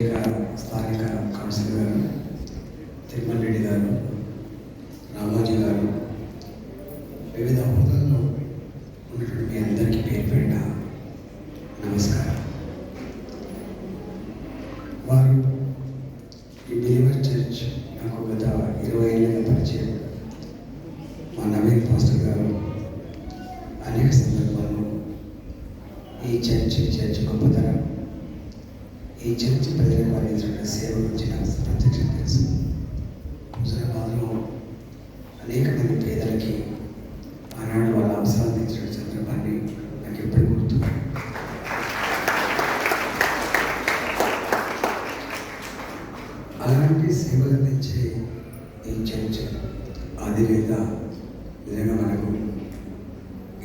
స్థానిక కౌన్సిలర్ గారు తిరుమల రెడ్డి గారు రామోజీ గారు వివిధ హోదాల్లో ఉన్నటువంటి మీ అందరికీ పేరు పెట్ట నమస్కారం. వారు ఈ డెలివర్ చర్చ్ నాకు గత ఇరవై ఏళ్ళ పరిచయం. మా నవీన్ పాస్టర్ గారు అనేక సందర్భాల్లో ఈ చర్చ్ ఈ చర్చ్ ప్రజలకు అందించిన సేవ గురించి నాకు ప్రత్యక్షం తెలుసు హుజరాబాద్లో అనేక మంది పేదలకి ఆనాడు వాళ్ళ అవసరాలు తీర్చిన సందర్భాన్ని నాకు ఎప్పుడు గుర్తు అలాంటి సేవలు అందించే ఈ చర్చ్ అధినేత నిజంగా మనకు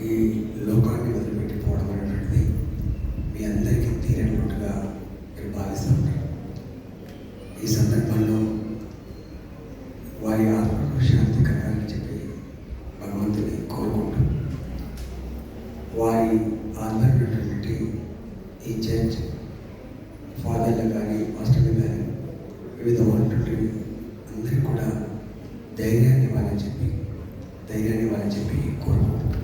ఈ లోకాన్ని వదిలిపెట్టిపోవడం అనేటువంటిది మీ అందరికీ తీరనుకుంటుగా మీరు భావిస్తూ ఉంటారు ఈ సందర్భంలో వారి ఆత్మకు శాంతి కలగాలని చెప్పి భగవంతుని కోరుకుంటాం వారి ఆధారమైనటువంటి ఈ చర్చ్ ఫాదర్లు కానీ మాస్టర్లు కానీ వివిధ ఉన్నటువంటి అందరికీ కూడా ధైర్యాన్ని ఇవ్వాలని చెప్పి ధైర్యాన్ని ఇవ్వాలని చెప్పి కోరుకుంటాం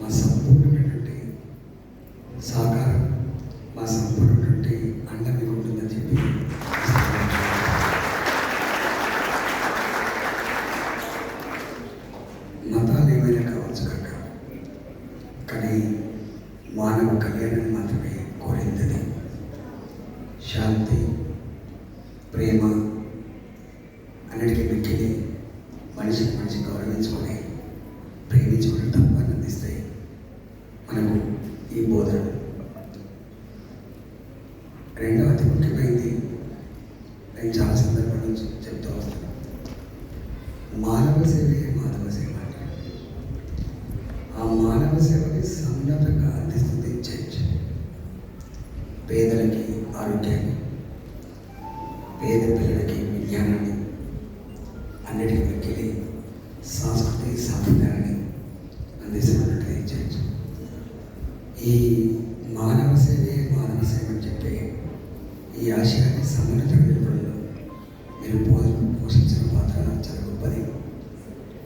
మా సంపూర్ణమైనటువంటి సహకారం మా సంపూర్ణమైనటువంటి అండ మీకు ఉంటుందని చెప్పి మతాలు ఏమైనా కావచ్చు కాక కానీ మానవ కళ్యాణం మాత్రమే కోరింది. శాంతి ప్రేమ మానవ సేవని సన్నతంగా అందిస్తుంది చర్చ్ పేదలకి ఆరోగ్యాన్ని పేద పిల్లలకి విజ్ఞానాన్ని అన్నిటికీ మిక్కిలి సాంస్కృతిక సాంప్రదాయాన్ని అందిస్తున్నట్టు చర్చ్ ఈ మానవ సేవే మానవ సేవ అని చెప్పే ఈ ఆశయాన్ని సమున్నత నిలబడంలో మీరు పోషించిన పాత్ర చాలా గొప్పది.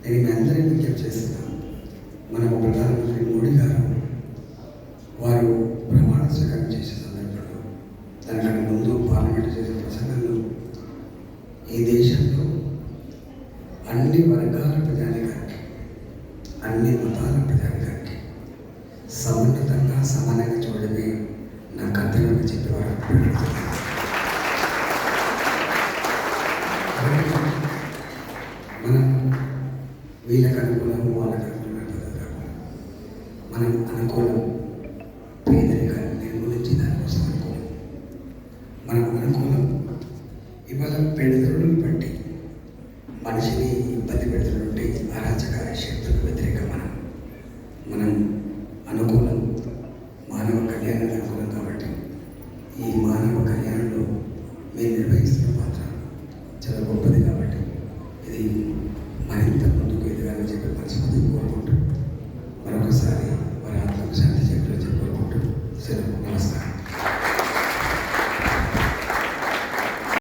నేను మీ అందరినీ విజ్ఞప్తి చేస్తున్నాను. మన ప్రధానమంత్రి మోడీ గారు వారు ప్రమాణ స్వీకారం చేసే సందర్భంలో దానికంటే ముందు పార్లమెంట్ చేసే ప్రసంగంలో ఈ దేశంలో అన్ని వర్గాల ప్రజానికానికి అన్ని మతాల ప్రజానికానికి సమన్నతంగా సమానంగా చూడడమే నా కర్తవ్యం అని వారు మనం వీళ్ళకి అనుకూలం కళ్యాణం కళ్యాణానికి కాబట్టి ఈ మానవ కళ్యాణంలో మేము నిర్వహిస్తున్న పాత్ర చాలా